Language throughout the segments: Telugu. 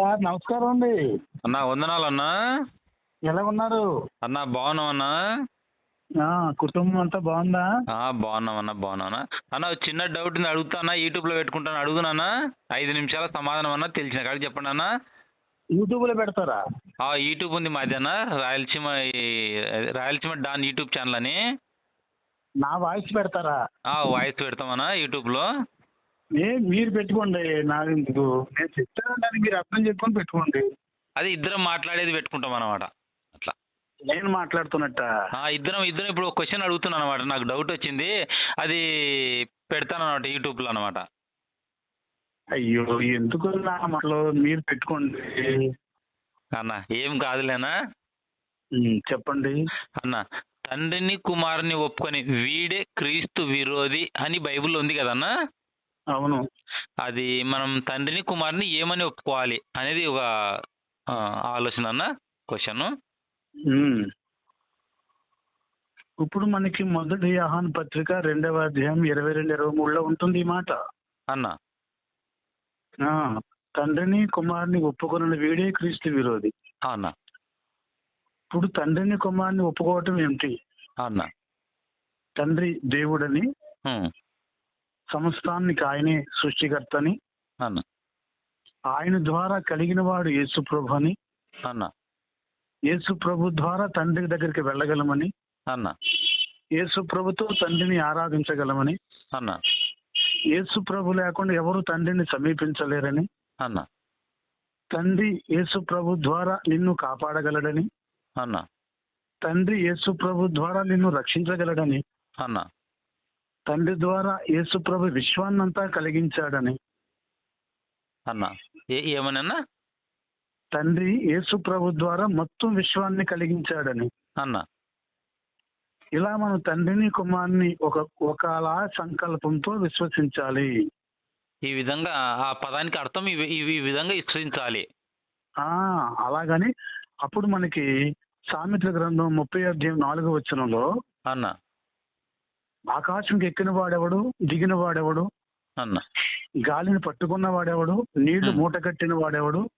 సార్ నమస్కారం అండి. అన్నా వందనాలు అన్నా. ఎలా ఉన్నారు? అన్నా బాగున్నాం అన్నా? ఆ, కుటుంబం అంతా బాగుందా? ఆ, బాగున్నాం అన్నా బాగున్నానా అన్న. చిన్న డౌట్ ఉంది అడుగుతానా యూట్యూబ్లో పెట్టుకుంటాను అడుగునానా ఐదు నిమిషాల సమాధానం అన్నా తెలిసిన కాడికి చెప్పండి అన్నా. యూట్యూబ్లో పెడతారా? ఆ, యూట్యూబ్ ఉంది మాది అన్న Rayalaseema Rayalaseema don YouTube channel అని. నా వాయిస్ పెడతారా? వాయిస్ పెడతామన్నా యూట్యూబ్లో మీరు పెట్టుకోండి నాకు ఎందుకు? నేను చెప్తాను దాన్ని మీరు అర్థం చేసుకొని పెట్టుకోండి. అది ఇద్దరం మాట్లాడేది పెట్టుకుంటాం అన్నమాట. అట్లా. నేను మాట్లాడుతున్నట్ట? ఆ, ఇద్దరం ఇద్దరం ఇప్పుడు ఒక క్వశ్చన్ అడుగుతున్నాను అనమాట నాకు డౌట్ వచ్చింది. అది పెడతాను అనమాట యూట్యూబ్లో అనమాట అయ్యో ఎందుకు నా మాటలు? మీరు పెట్టుకోండి. అన్న ఏం కాదులేనా ఉమ్, చెప్పండి. అన్న తండ్రిని కుమారుని ఒప్పుకొని వీడే క్రీస్తు విరోధి అని బైబిల్లో ఉంది కదన్నా? అవును. అది మనం తండ్రిని కుమారుని ఏమని ఒప్పుకోవాలి అనేది ఒక ఆ, ఆలోచన అన్న క్వశ్చన్. ఉమ్. ఇప్పుడు మనకి మొదటి ఆహాన్ పత్రిక రెండవ అధ్యాయం ఇరవై రెండు ఇరవై మూడులో ఉంటుంది ఈ మాట. అన్న. ఆ, తండ్రిని కుమారుని ఒప్పుకొన వీడే క్రీస్తు విరోధి. అన్న. ఇప్పుడు తండ్రిని కుమారుని ఒప్పుకోవటం ఏమిటి? అన్న. తండ్రి దేవుడని ఉమ్, సమస్తానికి ఆయనే సృష్టికర్తని. అన్న. ఆయన ద్వారా కలిగిన వాడు యేసు ప్రభు అని అన్న. యేసు ప్రభు ద్వారా తండ్రి దగ్గరికి వెళ్ళగలమని. అన్న. యేసు ప్రభుతో తండ్రిని ఆరాధించగలమని. అన్న. యేసు ప్రభు లేకుండా ఎవరు తండ్రిని సమీపించలేరని. అన్న. తండ్రి యేసు ప్రభు ద్వారా నిన్ను కాపాడగలడని. అన్న. తండ్రి యేసు ప్రభు ద్వారా నిన్ను రక్షించగలడని. అన్న. తండ్రి ద్వారా యేసు ప్రభు విశ్వాన్నంతా కలిగించాడని. అన్న ఏ ఏమనన్నా? తండ్రి యేసు ప్రభు ద్వారా మొత్తం విశ్వాన్ని కలిగించాడని. అన్న. ఇలా మనం తండ్రిని కుమారుని ఒక ఒకలా సంకల్పంతో విశ్వసించాలి. ఈ విధంగా ఆ పదానికి అర్థం ఈ విధంగా విస్తరించాలి ఆ అలాగని అప్పుడు మనకి సామెత్ర గ్రంథం ముప్పై అధ్యాయం నాలుగో వచనంలో అన్న. ఆకాశంకి ఎక్కిన వాడెవడు? దిగిన వాడెవడు? అన్న. గాలిని పట్టుకున్న వాడెవడు? నీళ్ళు. మూట కట్టిన వాడెవడు?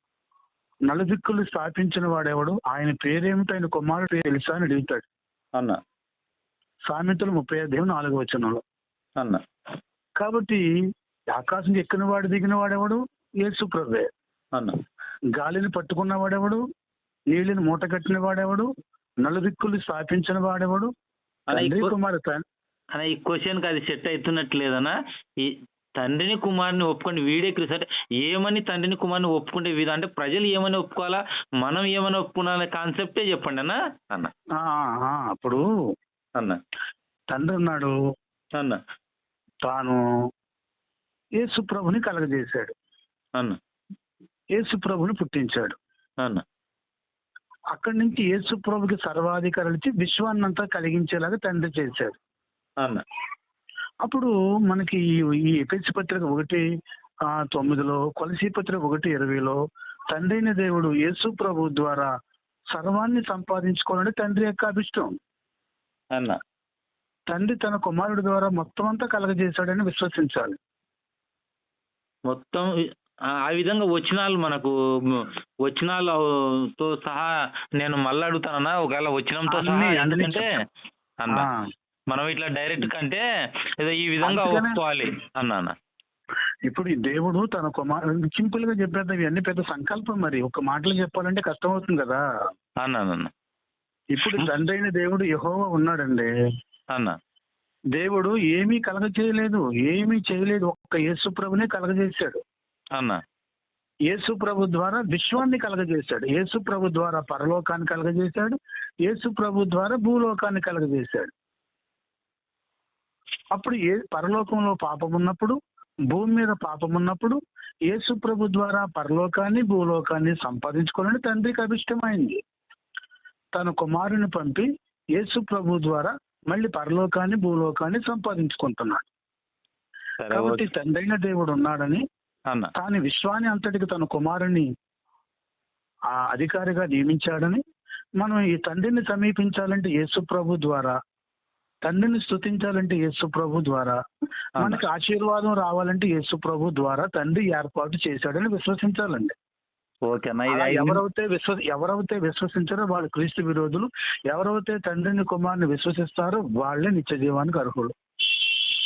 నలుదిక్కులు స్థాపించిన వాడెవడు? ఆయన పేరేమిటో? ఆయన కుమారుడు పేరు తెలుసా అని అడుగుతాడు. అన్న. సామెతలు ముప్పై అధ్యాయం నాలుగో వచనంలో. అన్న. కాబట్టి ఆకాశం ఎక్కిన వాడు దిగిన వాడెవడు? యేసు ప్రభే అన్న. గాలిని పట్టుకున్న వాడెవడు? నీళ్ళని మూట కట్టిన వాడెవడు? నలుదిక్కులు స్థాపించిన వాడెవడు? తండ్రి కుమారు అన్న ఈ క్వశ్చన్కి అది సెట్ అవుతున్నట్లేదన్నా. ఈ తండ్రిని కుమారుని ఒప్పుకొని వీడే క్రీస్తు. అంటే ఏమని తండ్రిని కుమారుని ఒప్పుకుంటే విధం అంటే ప్రజలు ఏమని ఒప్పుకోవాలా? మనం ఏమని ఒప్పుకోవాలనే కాన్సెప్టే చెప్పండి అన్న. అన్న. అప్పుడు అన్న. తండ్రి ఉన్నాడు. అన్న. తాను యేసు ప్రభుని కలగజేశాడు. అన్న. యేసు ప్రభుని పుట్టించాడు. అన్న. అక్కడి నుంచి యేసు ప్రభుకి సర్వాధికారులు ఇచ్చి విశ్వాన్నంతా కలిగించేలాగా తండ్రి చేశాడు. అన్న. అప్పుడు మనకి ఈ- ఎపిసి పత్రిక ఒకటి తొమ్మిదిలో కొలసి పత్రిక ఒకటి ఇరవైలో తండ్రి అయిన దేవుడు యేసు ప్రభు ద్వారా సర్వాన్ని సంపాదించుకోవాలని తండ్రి యొక్క అభిష్టం. అన్న. తండ్రి తన కుమారుడి ద్వారా మొత్తం అంతా కలగజేశాడని విశ్వసించాలి. మొత్తం ఆ విధంగా వచ్చినాలు మనకు వచ్చినాలతో సహా నేను మళ్ళీ అడుగుతానన్నా ఒకవేళ వచ్చినంతో సహా ఎందుకంటే అన్న. మనం ఇట్లా డైరెక్ట్ కంటే ఏదో ఈ విధంగా ఒప్పుకోవాలి అన్న ఇప్పుడు ఈ దేవుడు తన కుమారుడు సింపుల్గా చెప్పేది ఇవన్నీ పెద్ద సంకల్పం మరి. ఒక మాటలు చెప్పాలంటే కష్టం అవుతుంది కదా. అన్న అన్న, అన్న. ఇప్పుడు తండ్రి అయిన దేవుడు యెహోవా ఉన్నాడండి. అన్న. దేవుడు ఏమీ కలగ చేయలేదు ఏమీ చేయలేదు. ఒక్క యేసు ప్రభునే కలగజేశాడు అన్న. యేసు ప్రభు ద్వారా విశ్వాన్ని కలగజేశాడు యేసు ప్రభు ద్వారా పరలోకాన్ని కలగజేశాడు యేసు ప్రభు ద్వారా భూలోకాన్ని కలగజేశాడు అప్పుడు ఏ పరలోకంలో పాపం ఉన్నప్పుడు భూమి మీద పాపం ఉన్నప్పుడు యేసు ప్రభు ద్వారా పరలోకాన్ని భూలోకాన్ని సంపాదించుకోవాలని తండ్రికి అభిష్టమైంది. తన కుమారుని పంపి యేసు ప్రభు ద్వారా మళ్ళీ పరలోకాన్ని భూలోకాన్ని సంపాదించుకుంటున్నాడు. కాబట్టి. తండ్రైన దేవుడు ఉన్నాడని తాను విశ్వాన్ని అంతటికి తన కుమారుని ఆ అధికారిగా నియమించాడని మనం ఈ తండ్రిని సమీపించాలంటే యేసు ప్రభు ద్వారా తండ్రిని స్తుతించాలంటే యేసు ప్రభు ద్వారా మనకి ఆశీర్వాదం రావాలంటే యేసు ప్రభు ద్వారా తండ్రి ఏర్పాటు చేశాడని విశ్వసించాలండి. ఎవరైతే విశ్వ ఎవరైతే విశ్వసించారో వాళ్ళు క్రీస్తు విరోధులు ఎవరైతే తండ్రిని కుమారుని విశ్వసిస్తారో వాళ్ళే నిత్య జీవానికి అర్హులు.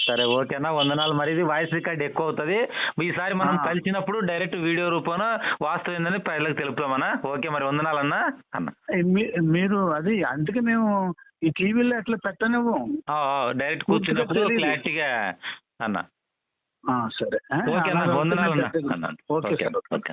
సరే ఓకేనా? వందనాలు మరి ఇది వాయిస్ రికార్డ్ ఎక్కువ అవుతుంది ఈసారి మనం. కలిసినప్పుడు డైరెక్ట్ వీడియో రూపాన వాస్తవం ఏందని ప్రజలకు తెలుపుతామన్నా ఓకే మరి వందనాలన్నా అన్న? మీరు అది అందుకే మేము ఈ టీవీలో ఎట్లా పెట్టనివ్వం? డైరెక్ట్ కూర్చున్నప్పుడు. క్లారిటీగా అన్న. సరే. ఓకే అవుతుందంటే అన్న ఓకే. ఓకే.